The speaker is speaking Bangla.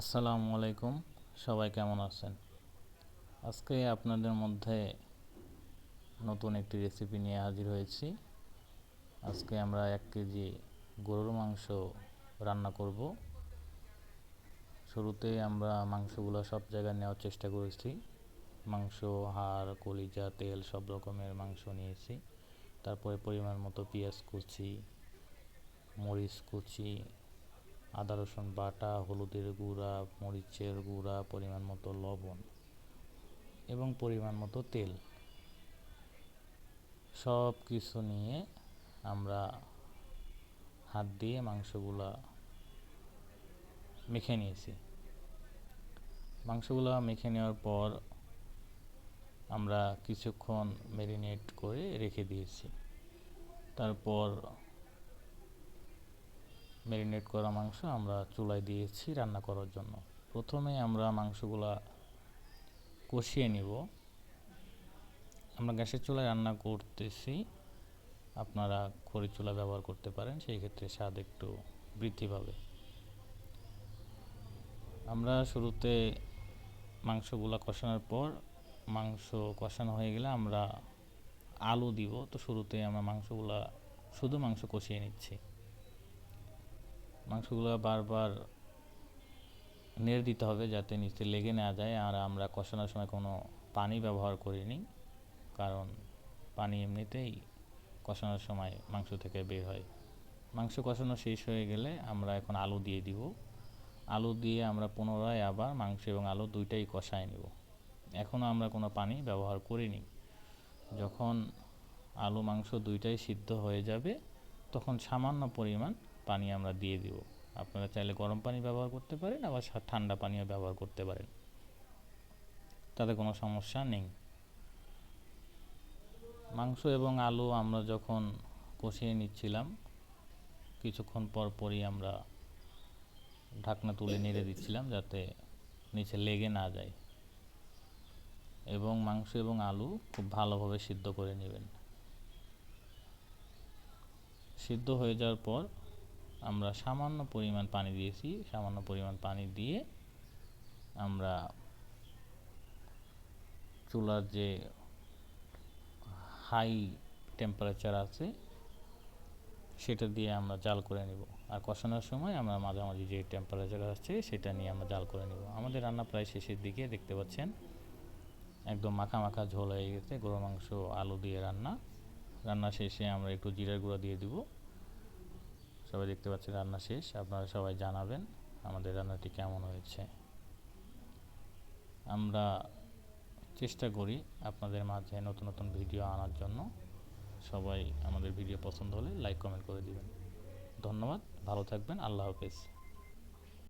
আসসালামু আলাইকুম, সবাই কেমন আছেন? আজকে আপনাদের মধ্যে নতুন একটি রেসিপি নিয়ে হাজির হয়েছি। আজকে আমরা এক কেজি গরুর মাংস রান্না করব। শুরুতে আমরা মাংসগুলো সব জায়গায় নেওয়ার চেষ্টা করেছি। মাংস, হাড়, কলিজা, তেল সব রকমের মাংস নিয়েছি। তারপরে পরিমাণ মতো পেঁয়াজ কুচি, মরিচ কুচি আদা, রসুন বাটা, হলুদের গুঁড়া, মরিচের গুঁড়া, পরিমাণ মতো লবণ এবং পরিমাণ মতো তেল। সব কিছু নিয়ে আমরা হাত দিয়ে মাংসগুলা মেখে নিয়েছি। মাংসগুলো মেখে নেওয়ার পর আমরা কিছুক্ষণ ম্যারিনেট করে রেখে দিয়েছি। তারপর ম্যারিনেট করা মাংস আমরা চুলায় দিয়েছি রান্না করার জন্য। প্রথমে আমরা মাংসগুলা কষিয়ে নিব। আমরা গ্যাসের চুলায় রান্না করতেছি। আপনারা খড়ি চুলা ব্যবহার করতে পারেন, সেই ক্ষেত্রে স্বাদ একটু বৃদ্ধি পাবে। আমরা শুরুতে মাংসগুলা কষানোর পর, মাংস কষানো হয়ে গেলে আমরা আলু দিব। তো শুরুতে আমরা মাংসগুলা, শুধু মাংস কষিয়ে নিচ্ছি। মাংসগুলো বারবার নেড়ে দিতে হবে যাতে নিচে লেগে না যায়। আর আমরা কষানোর সময় কোনো পানি ব্যবহার করিনি, কারণ পানি এমনিতেই কষানোর সময় মাংস থেকে বের হয়। মাংস কষানো শেষ হয়ে গেলে আমরা এখন আলু দিয়ে দিব। আলু দিয়ে আমরা পুনরায় আবার মাংস এবং আলু দুইটাই কষায় নেব। এখনও আমরা কোনো পানি ব্যবহার করিনি। যখন আলু মাংস দুইটাই সিদ্ধ হয়ে যাবে, তখন সামান্য পরিমাণ পানি আমরা দিয়ে দিব। আপনারা চাইলে গরম পানি ব্যবহার করতে পারেন, আবার ঠান্ডা পানিও ব্যবহার করতে পারেন। তাতে কোনো সমস্যা নেই। মাংস এবং আলু আমরা যখন কষিয়ে নিচ্ছিলাম, কিছুক্ষণ পর পরই আমরা ঢাকনা তুলে নেড়ে দিচ্ছিলাম যাতে নিচে লেগে না যায়। এবং মাংস এবং আলু খুব ভালোভাবে সিদ্ধ করে নেবেন। সিদ্ধ হয়ে যাওয়ার পর আমরা সামান্য পরিমাণ পানি দিয়েছি, সামান্য পরিমাণ পানি দিয়ে আমরা চুলার যে হাই টেম্পারেচার আছে, সেটা দিয়ে আমরা জাল করে নেব। আর কষানোর সময় আমরা মাঝামাঝি যে টেম্পারেচার আছে, সেটা নিয়ে আমরা জাল করে নেব। আমাদের রান্না প্রায় শেষের দিকে, দেখতে পাচ্ছেন? একদম মাখা মাখা ঝোল হয়ে গেছে গরু মাংস, আলু দিয়ে রান্না। রান্না শেষে আমরা একটু জিরার গুঁড়া দিয়ে দিব। সবাই দেখতে পাচ্ছেন রান্না শেষ। আপনারা সবাই জানাবেন আমাদের রান্নাটি কেমন হয়েছে। আমরা চেষ্টা করি আপনাদের মাঝে নতুন নতুন ভিডিও আনার জন্য। সবাই আমাদের ভিডিও পছন্দ হলে লাইক কমেন্ট করে দিবেন। ধন্যবাদ, ভালো থাকবেন, আল্লাহ হাফেজ।